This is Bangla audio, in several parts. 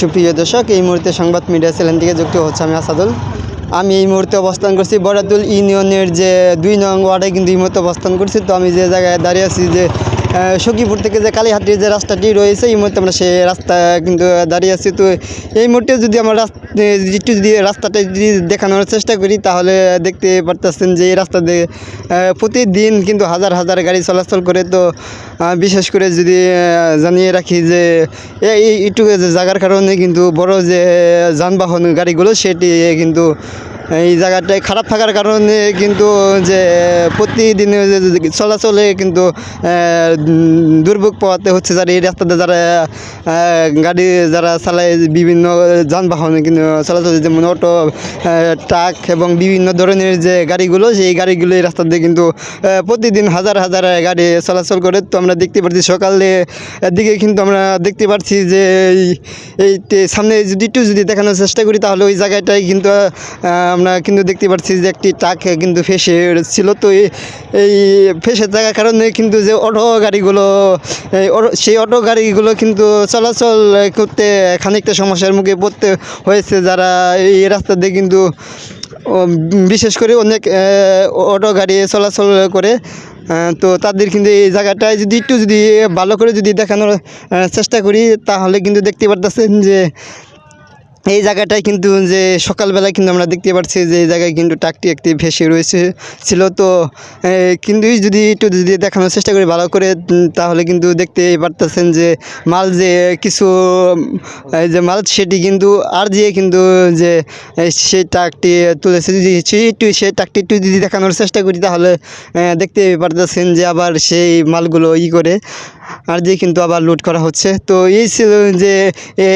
সুপ্রিয় দর্শক, এই মুহূর্তে সংবাদ মিডিয়া চ্যানেল থেকে যুক্ত হচ্ছে আমি আসাদুল। আমি এই মুহূর্তে অবস্থান করছি বরাদুল ইউনিয়নের যে দুই নং ওয়ার্ডে কিন্তু এই মুহূর্তে অবস্থান করছি। তো আমি যে জায়গায় দাঁড়িয়ে আছি যে সখীপুর থেকে যে কালীহাটির যে রাস্তাটি রয়েছে, এই মুহূর্তে আমরা সেই রাস্তা কিন্তু দাঁড়িয়ে আছি। তো এই মুহূর্তে যদি আমরা একটু যদি রাস্তাটা যদি দেখানোর চেষ্টা করি, তাহলে দেখতে পারতেছেন যে এই রাস্তা দিয়ে প্রতিদিন কিন্তু হাজার হাজার গাড়ি চলাচল করে। তো বিশেষ করে যদি জানিয়ে রাখি যে, এই এই- এইটুকু জায়গার কারণে কিন্তু বড় যে যানবাহন গাড়িগুলো, সেটি কিন্তু এই জায়গাটায় খারাপ থাকার কারণে কিন্তু যে প্রতিদিন চলাচলে কিন্তু দুর্ভোগ পোয়াতে হচ্ছে যারা এই রাস্তাতে যারা গাড়ি যারা চালায়, বিভিন্ন যানবাহন কিন্তু চলাচল যেমন অটো ট্রাক এবং বিভিন্ন ধরনের যে গাড়িগুলো, সেই গাড়িগুলো এই রাস্তা দিয়ে কিন্তু প্রতিদিন হাজার হাজার গাড়ি চলাচল করে। তো আমরা দেখতে পাচ্ছি সকালে দিকে কিন্তু আমরা দেখতে পাচ্ছি যে এই- সামনে যদি একটু যদি দেখানোর চেষ্টা করি, তাহলে ওই জায়গাটায় কিন্তু আমরা কিন্তু দেখতে পাচ্ছি যে একটি ট্রাক কিন্তু ফেসে ছিল তো এই- ফেসে থাকার কারণে কিন্তু যে অটো গাড়িগুলো সেই অটো গাড়িগুলো কিন্তু চলাচল করতে খানিকটা সমস্যার মুখে পড়তে হয়েছে। যারা এই রাস্তা দিয়ে কিন্তু বিশেষ করে অনেক অটো গাড়ি চলাচল করে তো তাদের কিন্তু এই জায়গাটায় যদি একটু যদি ভালো করে যদি দেখানোর চেষ্টা করি, তাহলে কিন্তু দেখতে পারতেছেন যে এই জায়গাটায় কিন্তু যে সকালবেলায় কিন্তু আমরা দেখতে পাচ্ছি যে এই জায়গায় কিন্তু টাকটি একটি ভেসে রয়েছে, ছিল। তো কিন্তু যদি একটু যদি দেখানোর চেষ্টা করি ভালো করে তাহলে কিন্তু দেখতে পারতেছেন যে মাল যে কিছু যে মাল সেটি কিন্তু আর দিয়ে কিন্তু যে সেই টাকটি তুলেছে। যদি একটু সেই টাকটি একটু যদি দেখানোর চেষ্টা করি তাহলে দেখতে পারতেছেন যে আবার সেই মালগুলো ই করে আর দিয়ে কিন্তু আবার লুট করা হচ্ছে। তো এই ছিল যে,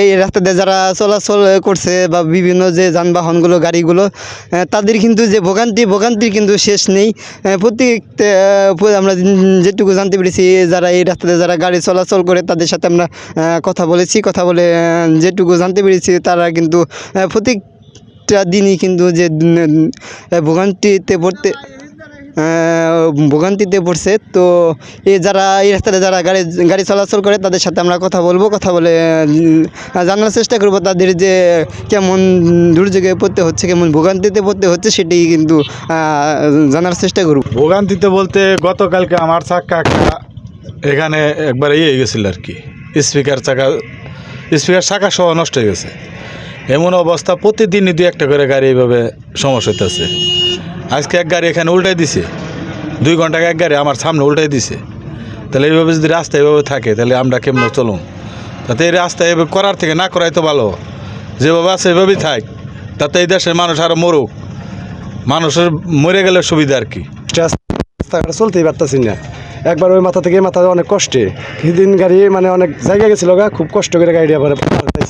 এই রাস্তা দিয়ে যারা চলাচল করছে বা বিভিন্ন যে যানবাহনগুলো, গাড়িগুলো তাদের কিন্তু যে ভোগান্তি, ভোগান্তির কিন্তু শেষ নেই। প্রত্যেক আমরা যেটুকু জানতে পেরেছি, যারা এই রাস্তাতে যারা গাড়ি চলাচল করে, তাদের সাথে আমরা কথা বলেছি। কথা বলে যেটুকু জানতে পেরেছি, তারা কিন্তু প্রত্যেকটা দিনই কিন্তু যে ভোগান্তিতে পড়তে ভোগান্তিতে পড়ছে। তো এই যারা, এই রাস্তাতে যারা গাড়ি গাড়ি চলাচল করে, তাদের সাথে আমরা কথা বলব, কথা বলে জানার চেষ্টা করব তাদের যে কেমন দুর্যোগে পড়তে হচ্ছে, কেমন ভোগান্তিতে পড়তে হচ্ছে, সেটি কিন্তু জানার চেষ্টা করব। ভোগান্তিতে বলতে গতকালকে আমার একটা এখানে একবার ইয়ে গেছিল আর কি। স্পিকার চাকা স্পিকার চাকা সহ নষ্ট হয়ে গেছে। এমন অবস্থা প্রতিদিনই দু একটা করে গাড়ি এইভাবে সমস্যা হইতেছে। আজকে এক গাড়ি এখানে উল্টাই দিছে। দুই ঘণ্টা এক গাড়ি আমার সামনে উল্টাই দিছে। তাহলে এইভাবে যদি রাস্তা এভাবে থাকে, তাহলে আমরা কেমন চলুন তাতে এই রাস্তা এভাবে করার থেকে না করাই তো ভালো। যেভাবে আছে এভাবেই থাক। তাতে এই দেশের মানুষ আরও মরুক। মানুষের মরে গেলে সুবিধা আর কি। রাস্তাঘাট চলতেই পারতেছি না। একবার ওই মাথা থেকে মাথা অনেক কষ্টে। কিছুদিন গাড়ি মানে অনেক জায়গা গেছিল গা, খুব কষ্ট করে গাড়ি আবার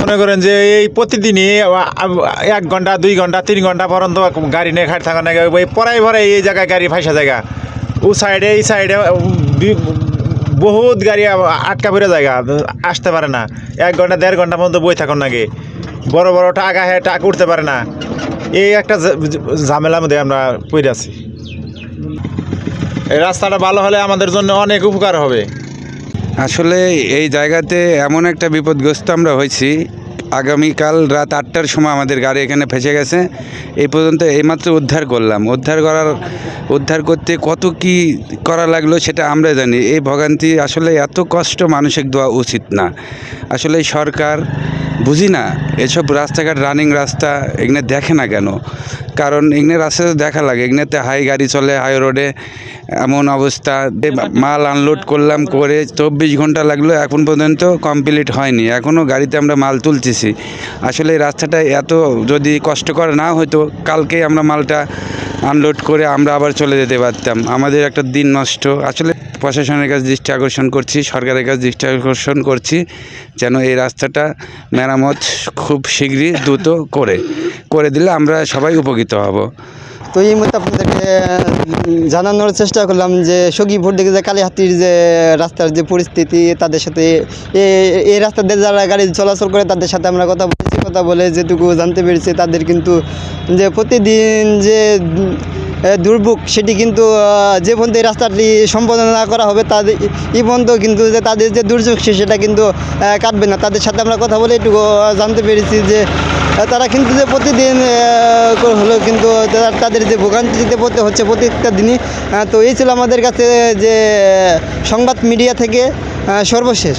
মনে করেন যে এই প্রতিদিনই এক ঘণ্টা, দুই ঘণ্টা, তিন ঘণ্টা পর্যন্ত গাড়ি নিয়ে খাট থাকা নাকি, ওই পড়াই ভরাই এই জায়গায় গাড়ি ফাঁসা জায়গা। ও সাইডে, এই সাইডে বহুত গাড়ি আটকা পড়ে জায়গা আসতে পারে না। এক ঘণ্টা, দেড় ঘণ্টা পর্যন্ত বই থাকুন নাকি। বড় বড় টাকা হ্যাঁ টাকা উঠতে পারে না। এই একটা ঝামেলার মধ্যে আমরা পড়ে আছি। এই রাস্তাটা ভালো হলে আমাদের জন্য অনেক উপকার হবে। আসলে এই জায়গাতে এমন একটা বিপদগ্রস্ত আমরা হয়েছি। আগামীকাল রাত আটটার সময় আমাদের গাড়ি এখানে ফেসে গেছে। এই পর্যন্ত এইমাত্র উদ্ধার করলাম। উদ্ধার করার, উদ্ধার করতে কত কি করা লাগল সেটা আমরা জানি। এই ভোগান্তি আসলে এত কষ্ট মানুষের দেওয়া উচিত না। আসলে সরকার বুঝি না, এসব রাস্তাঘাট রানিং রাস্তা এখানে দেখে না কেন? কারণ এগুলো রাস্তা দেখা লাগে। এখানেতে হাই গাড়ি চলে হাই রোডে এমন অবস্থা। মাল আনলোড করলাম করে চব্বিশ ঘণ্টা লাগল এখন পর্যন্ত কমপ্লিট হয়নি। এখনও গাড়িতে আমরা মাল তুলতেছি। আসলে এই রাস্তাটা এত যদি কষ্টকর না হতো কালকে আমরা মালটা আনলোড করে আমরা আবার চলে যেতে পারতাম। আমাদের একটা দিন নষ্ট। আসলে প্রশাসনের কাছে দৃষ্টি আকর্ষণ করছি, সরকারের কাছে দৃষ্টি আকর্ষণ করছি যেন এই রাস্তাটা মেরামত খুব শীঘ্রই দ্রুত করে করে দিলে আমরা সবাই উপকৃত হব। তো এই মুহূর্তে আপনাদেরকে জানানোর চেষ্টা করলাম যে সখীপুর দিকে যে কালীহাতির যে রাস্তার যে পরিস্থিতি, তাদের সাথে এই রাস্তা দিয়ে যারা গাড়ি চলাচল করে তাদের সাথে আমরা কথা বলেছি, কথা বলে যেটুকু জানতে পেরেছি, তাদের কিন্তু যে প্রতিদিন যে দুর্ভোগ, সেটি কিন্তু যে পর্যন্ত এই রাস্তাটি সম্পাদন করা হবে তাদের এই পর্যন্ত কিন্তু যে তাদের যে দুর্যোগ, সে- সেটা কিন্তু কাটবে না। তাদের সাথে আমরা কথা বলে একটু জানতে পেরেছি যে তারা কিন্তু যে প্রতিদিন হলো কিন্তু তাদের যে ভোগান্তিতে পড়তে হচ্ছে প্রত্যেকটা দিনই তো এই ছিল আমাদের কাছে যে সংবাদ মিডিয়া থেকে সর্বশেষ।